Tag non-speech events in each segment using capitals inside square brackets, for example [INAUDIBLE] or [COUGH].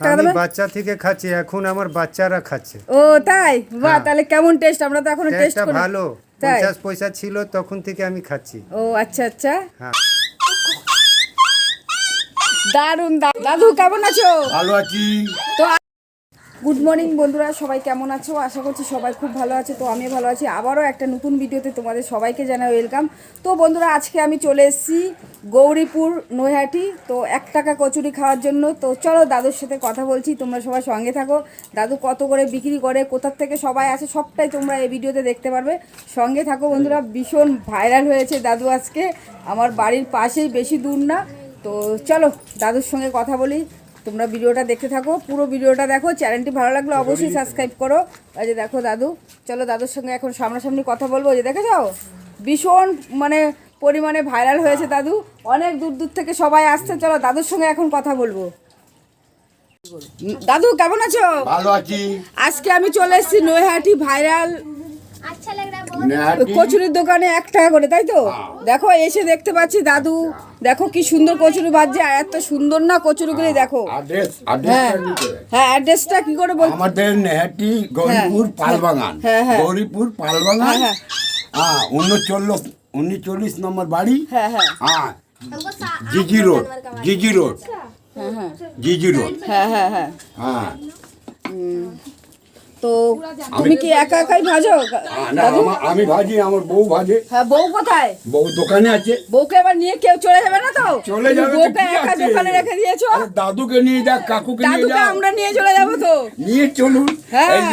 টাকা আমি বাচ্চা থেকে খাচ্ছি এখন আমার বাচ্চারা খাচ্ছে। ও তাই? বাহ হ্যাঁ। তাহলে কেমন টেস্ট? আমরা তো এখনও টেস্ট করি। ভালো। তাই? পঞ্চাশ পয়সা ছিল তখন থেকে আমি খাচ্ছি। ও আচ্ছা আচ্ছা। হ্যাঁ। দারুণ দাদু কেমন আছো? ভালো আছি। তো গুড মর্নিং বন্ধুরা, সবাই কেমন আছো? আশা করছি সবাই খুব ভালো আছে, তো আমি ভালো আছি। আবারও একটা নতুন ভিডিওতে তোমাদের সবাইকে জানাই ওয়েলকাম তো বন্ধুরা, আজকে আমি চলে এসেছি গৌরীপুর, নৈহাটি। তো এক টাকা কচুরি খাওয়ার জন্য। তো চলো দাদুর সাথে কথা বলছি, তোমরা সবাই সঙ্গে থাকো। দাদু কত করে বিক্রি করে, কোথার থেকে সবাই আসে, সবটাই তোমরা এই ভিডিওতে দেখতে পারবে। সঙ্গে থাকো বন্ধুরা, ভীষণ ভাইরাল হয়েছে দাদু আজকে। আমার বাড়ির পাশেই, বেশি দূর না। তো চলো দাদুর সঙ্গে কথা বলি। তোমরা ভিডিওটা দেখতে থাকো পুরো ভিডিওটা দেখো চ্যানেলটি ভালো লাগলে অবশ্যই সাবস্ক্রাইব করো। এই যে দেখো দাদু চলো দাদুর সঙ্গে এখন সামনাসামনি কথা বলব যে দেখে যাও ভীষণ মানে পরিমাণে ভাইরাল হয়েছে দাদু। অনেক দূর দূর থেকে সবাই আসছে চলো দাদুর সঙ্গে এখন কথা বলব। দাদু কেমন আছো? ভালো আছি। আজকে আমি চলে এসেছি নৈহাটি ভাইরাল কচুরির দোকানে এক টাকা করে তাই তো? হ্যাঁ। দেখো এসে দেখতে পাচ্ছি দাদু। দেখো কি সুন্দর কচুরি বাজছে আর এত সুন্দর না কচুরিগুলি হ্যাঁ, দেখো। হ্যাঁ হ্যাঁ অ্যাড্রেসটা কি করে বল আমাদের নেহাটি গৌরীপুর হ্যাঁ, পালবাগান। গৌরীপুর পালবাগান। হ্যাঁ উনচল্লিশ উনচল্লিশ নম্বর বাড়ি। হ্যাঁ জিজি রোড জিজি রোড। জিজি রোড। হ্যাঁ হ্যাঁ হ্যাঁ। হ্যাঁ। তো তুমি কি একা একাই ভাজো? না আমি ভাজি আমার বউ ভাজে। হ্যাঁ বউ কোথায়? বউ দোকানে আছে। বউকে এবার নিয়ে কেউ চলে যাবে না তো? চলে যাবে বউকে একা দোকানে রেখে দিয়েছ? দাদুকে নিয়ে যাক কাকুকে নিয়ে দাদুকে আমরা নিয়ে চলে যাব তো? নিয়ে চলুন। হ্যাঁ। এই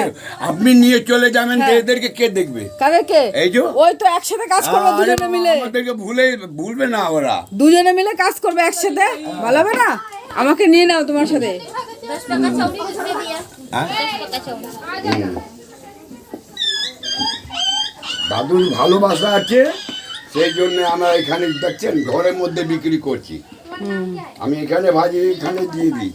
আপনি নিয়ে চলে যাবেন তো হ্যাঁ। এদেরকে কে দেখবে? কাদেরকে? এই যে। ওই তো একসাথে কাজ করব দুজনে মিলে। আমাদেরকে ভুলে ভুলবে না ওরা। দুজনে মিলে কাজ করবে একসাথে? ভালো হবে না? আমাকে নিয়ে নাও তোমার সাথে। 10 টাকা চাউমিন দিয়ে দিয়া দাদুর ভালোবাসা আছে সেই জন্য আমরা এখানে দেখছেন ঘরের মধ্যে বিক্রি করছি। আমি এখানে ভাজি এখানে দিয়ে দিই।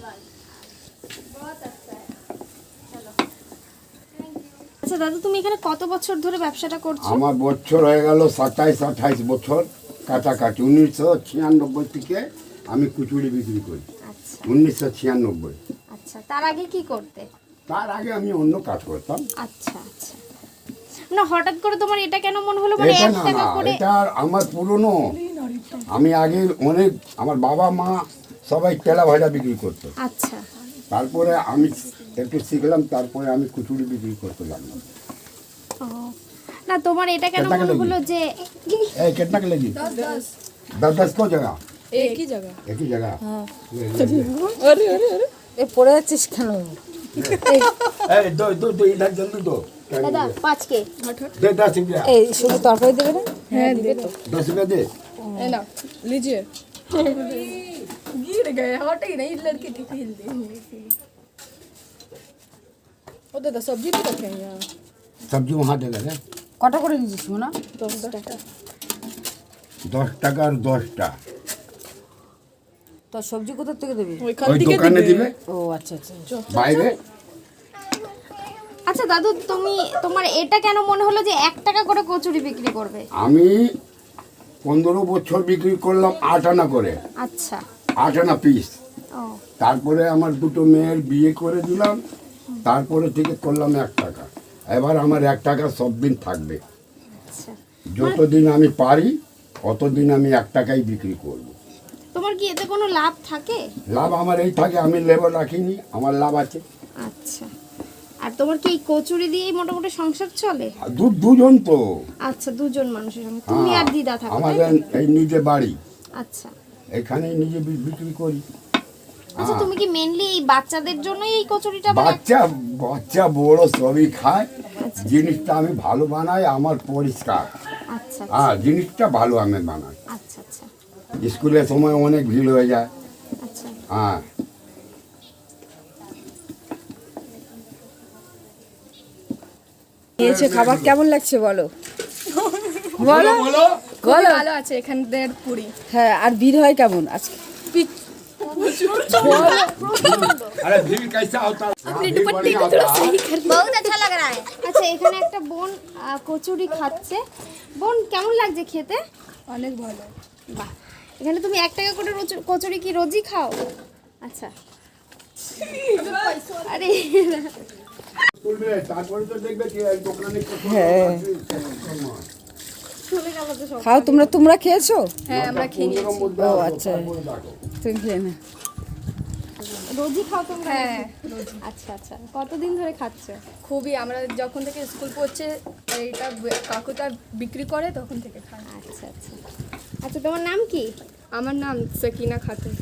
আচ্ছা দাদু তুমি এখানে কত বছর ধরে ব্যবসাটা করছ? আমার বছর হয়ে গেল সাতাইশ আঠাইশ বছর কাছাকাছি উনিশশো ছিয়ানব্বই থেকে আমি কুচুরি বিক্রি করি। আচ্ছা। উনিশশো ছিয়ানব্বই। আচ্ছা তার আগে কি করতে? তার আগে আমি অন্য কাজ করতাম। আচ্ছা আচ্ছা। না হঠাৎ করে তোমার এটা কেন মনে হলো? মানে 1 টাকা করে এটা আমার পুরনো। আমি আগে অনেক আমার বাবা মা সবাই তেলা ভাজা বিক্রি করতো। আচ্ছা। তারপরে আমি একটু শিখলাম তারপরে আমি কুচুরি বিক্রি করতে লাগলাম। না তোমার এটা কেন মনে হলো যে এই কেটনা কে লাগি? 10 10 10 কো জায়গা? একই জায়গা। একই জায়গা? হ্যাঁ। আরে আরে আরে। এ পড়ে আছিস কেন? ए, दो दो दो इधर जल्दी दो দাদা পাঁচ কে दे दस रुपया এই শুধু তরকারি দেবে না হ্যাঁ দিবে তো दस रुपया दे ना लीजिए गिर गए हट ही नहीं लड़की ठीक हिल दी ओ दादा सब्जी भी रखे हैं यहाँ सब्जी वहाँ दे दे কটা করে দিচ্ছিস না दस टका दस टाका और दस टा তো সবজি কোথা থেকে দেবে? ওই খান ওই থেকে দোকানে দিবে। ও আচ্ছা আচ্ছা। বাইরে? আচ্ছা দাদু তুমি তোমার এটা কেন মনে হলো যে এক টাকা করে কচুরি বিক্রি করবে? আমি পনেরো বছর বিক্রি করলাম আট আনা করে। আচ্ছা। আট আনা পিস তারপরে আমার দুটো মেয়ের বিয়ে করে দিলাম। তারপরে থেকে করলাম এক টাকা। এবার আমার এক টাকা সব দিন থাকবে। আচ্ছা। যতদিন আমি পারি অতদিন আমি এক টাকাই বিক্রি করব। তোমার কি এতে কোনো লাভ থাকে? লাভ আমার এই থাকে আমি লেবার রাখিনি আমার লাভ আছে। আচ্ছা। আর তোমার কি এই কচুরি দিয়েই মোটামুটি সংসার চলে? দু দুজন তো। আচ্ছা দুজন মানুষের সঙ্গে। তুমি আর দিদা থাকো আমাদের এই নিজে বাড়ি। আচ্ছা। এখানেই নিজে বিক্রি করি। আচ্ছা তুমি কি মেনলি এই বাচ্চাদের জন্যই এই কচুরিটা বাচ্চা বাচ্চা বড় সবই খায়। জিনিসটা আমি ভালো বানাই আমার পরিষ্কার। আচ্ছা হ্যাঁ জিনিসটা ভালো আমি বানাই। আচ্ছা আচ্ছা স্কুলের সময় অনেক ভিড় হয়ে যায় আচ্ছা হ্যাঁ নিয়েছে খাবার কেমন লাগছে বলো [LAUGHS] বলো বলো বলো ভালো আছে এখানদের পুরি হ্যাঁ আর ভিড় হয় কেমন আজকে अरे भीड़ कैसा होता है हाँ, भीड़ बढ़िया होता है বহুত আচ্ছা লাগ রা হ্যায় আচ্ছা এখানে একটা বোন আহ, কচুরি খাচ্ছে বোন কেমন লাগছে খেতে অনেক ভালো বাহ এখানে তুমি এক টাকা করে কচুরি কি রোজই খাও? আচ্ছা। আরে। হ্যাঁ। খাও তোমরা তোমরা খেয়েছো? হ্যাঁ আমরা খেয়ে ও আচ্ছা। তুমি খেয়ে না রোজই খাও তোমরা? হ্যাঁ। আচ্ছা আচ্ছা। কতদিন ধরে খাচ্ছ? খুবই আমরা যখন থেকে স্কুল পড়ছে এইটা কাকুটা বিক্রি করে তখন থেকে খাই আচ্ছা আচ্ছা। আচ্ছা তোমার নাম কি? আমার নাম Sakina Khatun.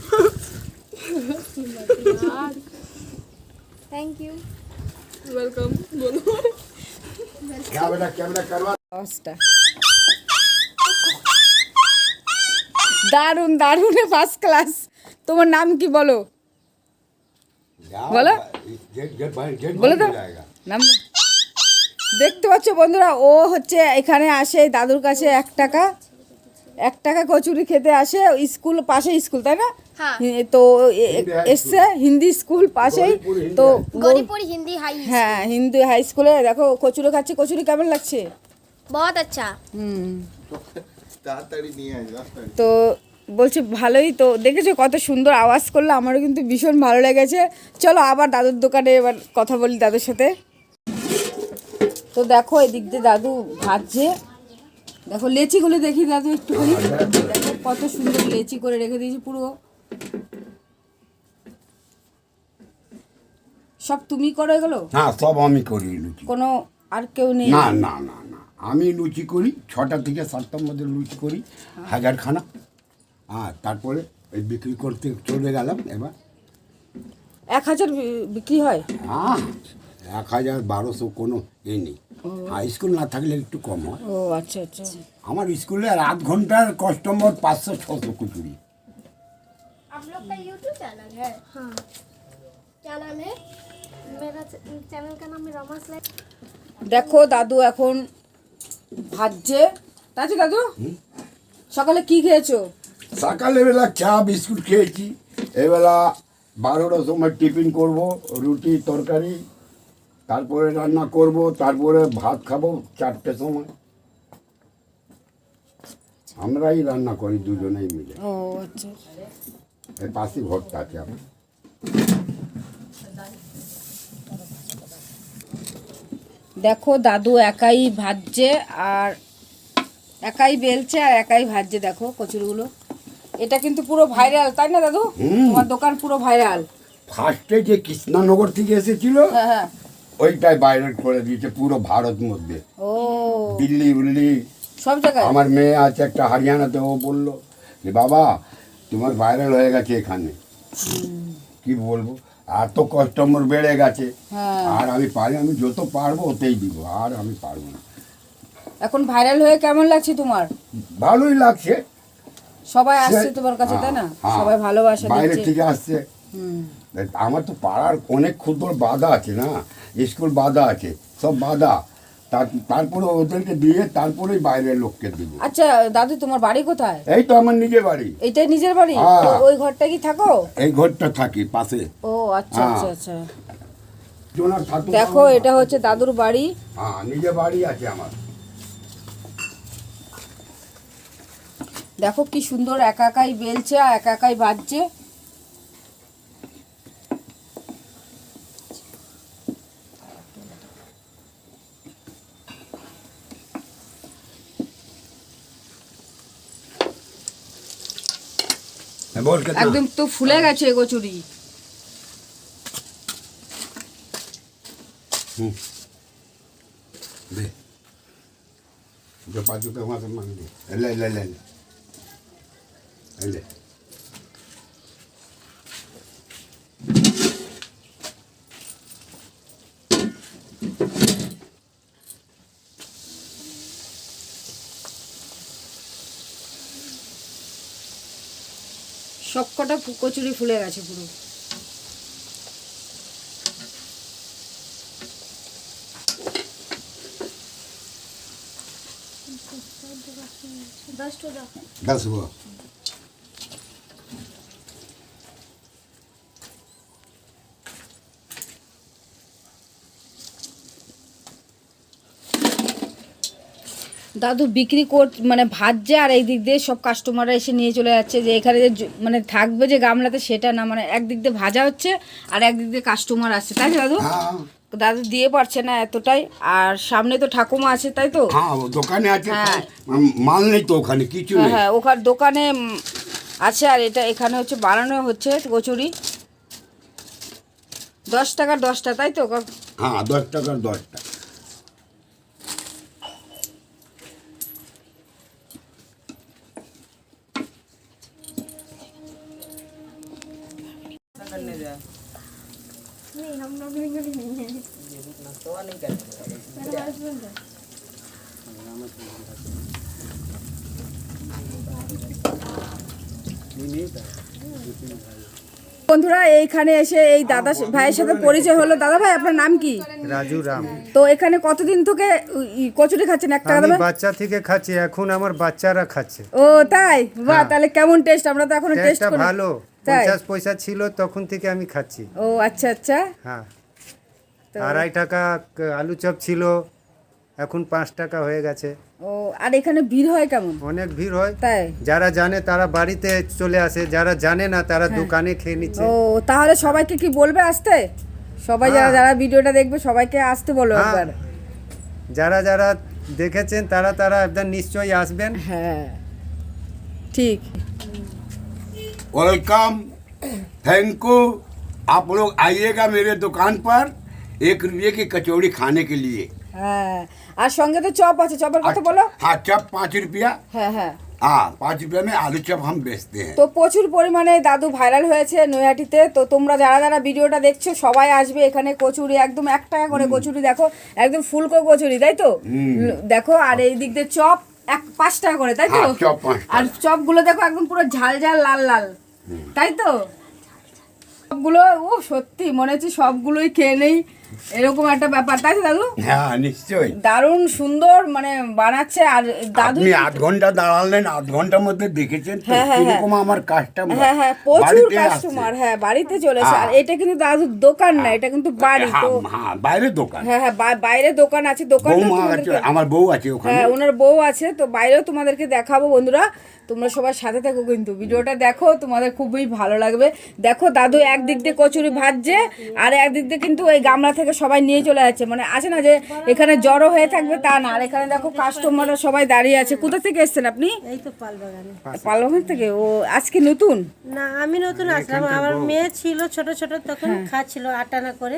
Thank you welcome বলো। দারুণ দারুণ দারুণ ফার্স্ট ক্লাস তোমার নাম কি বলো? বলো। বলো তো। নাম দেখতে পাচ্ছ বন্ধুরা ও হচ্ছে এখানে আসে দাদুর কাছে এক টাকা। এক টাকা কচুরি খেতে আসে স্কুল পাশে স্কুল তাই না? হ্যাঁ। তো এসছে হিন্দি স্কুল পাশেই তো হিন্দি হ্যাঁ হিন্দি হাই স্কুলে দেখো কচুরি খাচ্ছে কচুরি কেমন লাগছে? বহুত আচ্ছা। তো বলছে ভালোই তো দেখেছ কত সুন্দর আওয়াজ করল আমারও কিন্তু ভীষণ ভালো লেগেছে। চলো আবার দাদুর দোকানে এবার কথা বলি দাদুর সাথে। তো দেখো এদিক দিয়ে দাদু ভাজছে। দেখো লেচিগুলো দেখি দাদু একটুখানি। দেখো কত সুন্দর লেচি করে রেখে দিয়েছি পুরো। সব তুমি করো এগুলো? হ্যাঁ সব আমি করি লুচি। কোনো আর কেউ নেই? না না না না। আমি লুচি করি ছটা থেকে সাতটার মধ্যে লুচি করি হাজার খানা হ্যাঁ তারপরে এই বিক্রি করতে চলে গেলাম এবার। এক হাজার বিক্রি হয়? হ্যাঁ এক হাজার বারোশো কোনো এ নেই। আর স্কুল না থাকলে একটু কম হয় ও আচ্ছা আচ্ছা আমার স্কুলে আর আধ ঘন্টার কাস্টমার পাঁচশো ছশো কুচুরি आप लोग का यूट्यूब चैनल है हाँ क्या नाम है मेरा चैनल का नाम है रमास लाइफ দেখো দাদু এখন ভাজছে তাই তো দাদু সকালে কি খেয়েছো সকালবেলা চা বিস্কুট খেয়েছি এবেলা বারোটার সময় টিফিন করব রুটি তরকারি তারপরে রান্না করব তারপরে ভাত খাব চারটের সময়। আমরাই রান্না করি দুজনেই মিলে। ও আচ্ছা। এর ঘরটা আছে আমার। দেখো দাদু একাই ভাজছে আর একাই বেলছে আর একাই ভাজছে দেখো কচুরিগুলো। এটা কিন্তু পুরো ভাইরাল তাই না দাদু? তোমার দোকান পুরো ভাইরাল। ফার্স্টে যে কৃষ্ণনগর থেকে এসেছিল হ্যাঁ হ্যাঁ। ওইটাই ভাইরাল করে দিয়েছে পুরো ভারত মধ্যে। দিল্লি উল্লি। সব জায়গায়? আমার মেয়ে আছে একটা হরিয়ানাতে ও বলল যে বাবা তোমার ভাইরাল হয়ে গেছে এখানে। কি বলব? এত কাস্টমার বেড়ে গেছে। হ্যাঁ। আর আমি পারি আমি যত পারব ওতেই দিব আর আমি পারব না। এখন ভাইরাল হয়ে কেমন লাগছে তোমার? ভালোই লাগছে। সবাই আসছে তোমার কাছে তাই না? হ্যাঁ, সবাই ভালোবাসা বাইরে থেকে আসছে। আমার তো পাড়ার অনেক ক্ষুদ্র বাধা আছে না? স্কুল বাধা আছে সব বাধা। তারপরে ওদেরকে দিয়ে তারপরেই বাইরের লোককে দিব। আচ্ছা দাদু তোমার বাড়ি কোথায়? এই তো আমার নিজের বাড়ি। এইটাই নিজের বাড়ি? হ্যাঁ। ওই ঘরটা কি থাকো? এই ঘরটা থাকি পাশে। ও আচ্ছা হ্যাঁ। আচ্ছা আচ্ছা। দেখো এটা হচ্ছে দাদুর বাড়ি। হ্যাঁ নিজের বাড়ি আছে আমার। দেখো কি সুন্দর একা একাই বেলছে আর একা একাই বাজছে। বল কে একদম তো ফুলে গেছে এ কচুরি दे जो पाँच रुपये वहाँ से मांग दे ले ले ले ले ले সব কটা কচুরি ফুলে গেছে পুরো। দশ টাকা দাদু বিক্রি কর মানে ভাজছে আর এই দিক দিয়ে সব কাস্টমাররা এসে নিয়ে চলে যাচ্ছে যে এখানে যে মানে থাকবে যে গামলাতে সেটা না মানে একদিক দিয়ে ভাজা হচ্ছে আর একদিক দিয়ে কাস্টমার আসছে তাই দাদু? হ্যাঁ। দাদু দিয়ে পারছে না এতটাই আর সামনে তো ঠাকুমা আছে তাই তো? হ্যাঁ দোকানে আছে হ্যাঁ। মাল নেই তো ওখানে কিছু হ্যাঁ ওখানে দোকানে আছে আর এটা এখানে হচ্ছে বানানো হচ্ছে কচুরি। দশ টাকার দশটা তাই তো? হ্যাঁ দশ টাকার দশটা। বন্ধুরা এইখানে এসে এই দাদা ভাইয়ের সাথে পরিচয় হলো। দাদা ভাই আপনার নাম কি? রাজু রাম। তো এখানে কতদিন থেকে কচুরি খাচ্ছেন একটা দাদা বাচ্চা থেকে খাচ্ছি এখন আমার বাচ্চারা খাচ্ছে। ও তাই? বাহ তাহলে কেমন টেস্ট? আমরা তো এখনও টেস্ট ভালো। পঞ্চাশ পয়সা ছিল তখন থেকে আমি খাচ্ছি। ও আচ্ছা আচ্ছা। হ্যাঁ। আড়াই টাকা আলু চপ ছিল এখন পাঁচ টাকা হয়ে গেছে। ও আর এখানে ভিড় হয় কেমন? অনেক ভিড় হয়। তাই? যারা জানে তারা বাড়িতে চলে আসে যারা জানে না তারা হ্যাঁ। দোকানে খেয়ে নিচ্ছে। ও তাহলে সবাইকে কি বলবে আসতে? সবাই যারা হ্যাঁ। যারা ভিডিওটা দেখবে সবাইকে আসতে বলো হ্যাঁ। একবার। যারা যারা দেখেছেন তারা তারা একদম নিশ্চয়ই আসবেন। হ্যাঁ। ঠিক। वेलकम थैंक यू आप लोग आइएगा मेरे दुकान पर एक रुपये की कचौड़ी खाने के लिए হ্যাঁ আর সঙ্গে তো চপ আছে চপের কথা বলো हाँ चप पाँच रुपया হ্যাঁ হ্যাঁ हाँ पाँच रुपया में आलू चप हम बेचते हैं তো প্রচুর পরিমাণে দাদু ভাইরাল হয়েছে নৈহাটিতে তো তোমরা যারা যারা ভিডিওটা দেখছো সবাই আসবে এখানে কচুরি একদম এক টাকা করে কচুরি দেখো একদম ফুলকো কচুরি তাই তো ল- দেখো আর এই দিক দিয়ে চপ এক পাঁচ টাকা করে তাই তো হ্যাঁ, চপ পাঁচ টাকা। আর চপগুলো দেখো একদম পুরো ঝাল ঝাল লাল লাল তাই তো? সবগুলো ও সত্যি মনে হচ্ছে সবগুলোই খেয়ে নেই। এরকম একটা ব্যাপার তাই দাদু? হ্যাঁ নিশ্চয়ই। দারুণ সুন্দর মানে বানাচ্ছে আর দাদু আপনি আধ ঘণ্টা দাঁড়ালেন আধ ঘণ্টার মধ্যে দেখেছেন তো হ্যাঁ, হ্যাঁ, হ্যাঁ। আমার কাস্টমার হ্যাঁ হ্যাঁ প্রচুর কাস্টমার হ্যাঁ বাড়িতে চলেছে। আর। এটা কিন্তু দাদুর দোকান না এটা কিন্তু বাড়ি তো হ্যাঁ বাইরে দোকান। হ্যাঁ হ্যাঁ বাইরে দোকান আছে তোমাদেরকে আমার বউ আছে ওখানে। হ্যাঁ ওনার বউ আছে তো বাইরেও তোমাদেরকে দেখাবো বন্ধুরা। তোমরা সবার সাথে থাকো কিন্তু ভিডিওটা দেখো তোমাদের খুবই ভালো লাগবে। দেখো দাদু একদিক দিয়ে কচুরি ভাজছে আর একদিক দিয়ে কিন্তু ওই গামলা থেকে সবাই নিয়ে চলে যাচ্ছে। মানে আছে না যে এখানে জড়ো হয়ে থাকবে তা না। আর এখানে দেখো কাস্টমাররা সবাই দাঁড়িয়ে আছে। কোথা থেকে এসেছেন আপনি? এই তো পালবাগানে। পালবাগান থেকে? ও আজকে নতুন? না আমি নতুন আসলাম। আমার মেয়ে ছিল ছোট ছোট তখন খাচ্ছিল আটানা করে।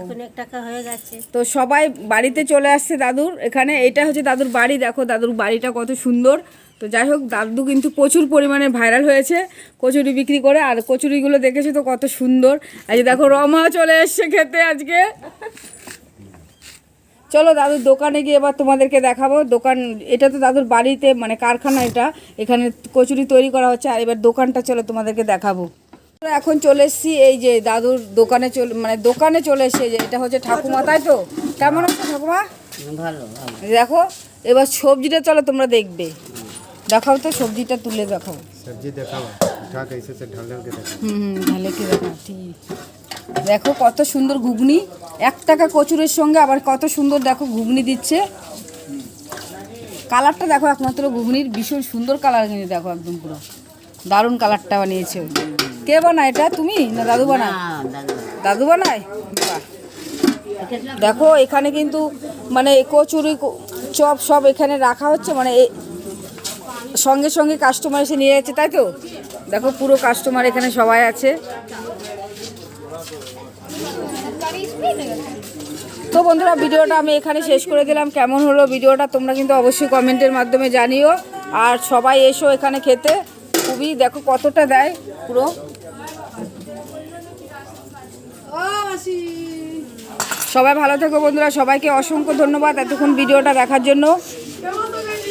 এখন এক টাকা হয়ে যাচ্ছে তো সবাই বাড়িতে চলে আসছে দাদুর। এখানে এটা হচ্ছে দাদুর বাড়ি। দেখো দাদুর বাড়িটা কত সুন্দর। তো যাই হোক দাদু কিন্তু প্রচুর পরিমাণে ভাইরাল হয়েছে কচুরি বিক্রি করে আর কচুরিগুলো দেখেছ তো কত সুন্দর। আজ দেখো রমা চলে এসছে খেতে আজকে। চলো দাদুর দোকানে গিয়ে এবার তোমাদেরকে দেখাবো। দোকান এটা তো দাদুর বাড়িতে মানে কারখানা এটা এখানে কচুরি তৈরি করা হচ্ছে আর এবার দোকানটা চলো তোমাদেরকে দেখাবো। এখন চলে এসেছি এই যে দাদুর দোকানে চলে মানে দোকানে চলে এসেছে যে এটা হচ্ছে ঠাকুমা তাই তো? কেমন আছে ঠাকুমা? ভালো ভালো। দেখো এবার সবজিটা চলো তোমরা দেখবে। দেখাও তো সবজিটা তুলে দেখাও सब्जी देखा उठा के ऐसे से ढल ढल के देखा হুম হুম ভালো কি দেখাও ঠিক দেখো কত সুন্দর ঘুগনি এক টাকা কচুরের সঙ্গে আবার কত সুন্দর দেখো ঘুগনি দিচ্ছে কালারটা দেখো একমাত্র ঘুগনির ভীষণ সুন্দর কালার কিন্তু দেখো একদম পুরো দারুণ কালারটা বানিয়েছে ও। কে বানায় এটা তুমি না দাদু বানায় দাদু বানায় বাহ দেখো এখানে কিন্তু মানে কচুরি ক- চপ সব এখানে রাখা হচ্ছে মানে এ- সঙ্গে সঙ্গে কাস্টমার এসে নিয়ে যাচ্ছে, তাই তো? দেখো পুরো কাস্টমার এখানে সবাই আছে। তো বন্ধুরা, ভিডিওটা আমি এখানে শেষ করে দিলাম। কেমন হলো ভিডিওটা তোমরা কিন্তু অবশ্যই কমেন্টের মাধ্যমে জানিও। আর সবাই এসো এখানে খেতে। খুবই দেখো কতটা দেয় পুরো। সবাই ভালো থেকো বন্ধুরা। সবাইকে অসংখ্য ধন্যবাদ এতক্ষণ ভিডিওটা দেখার জন্য।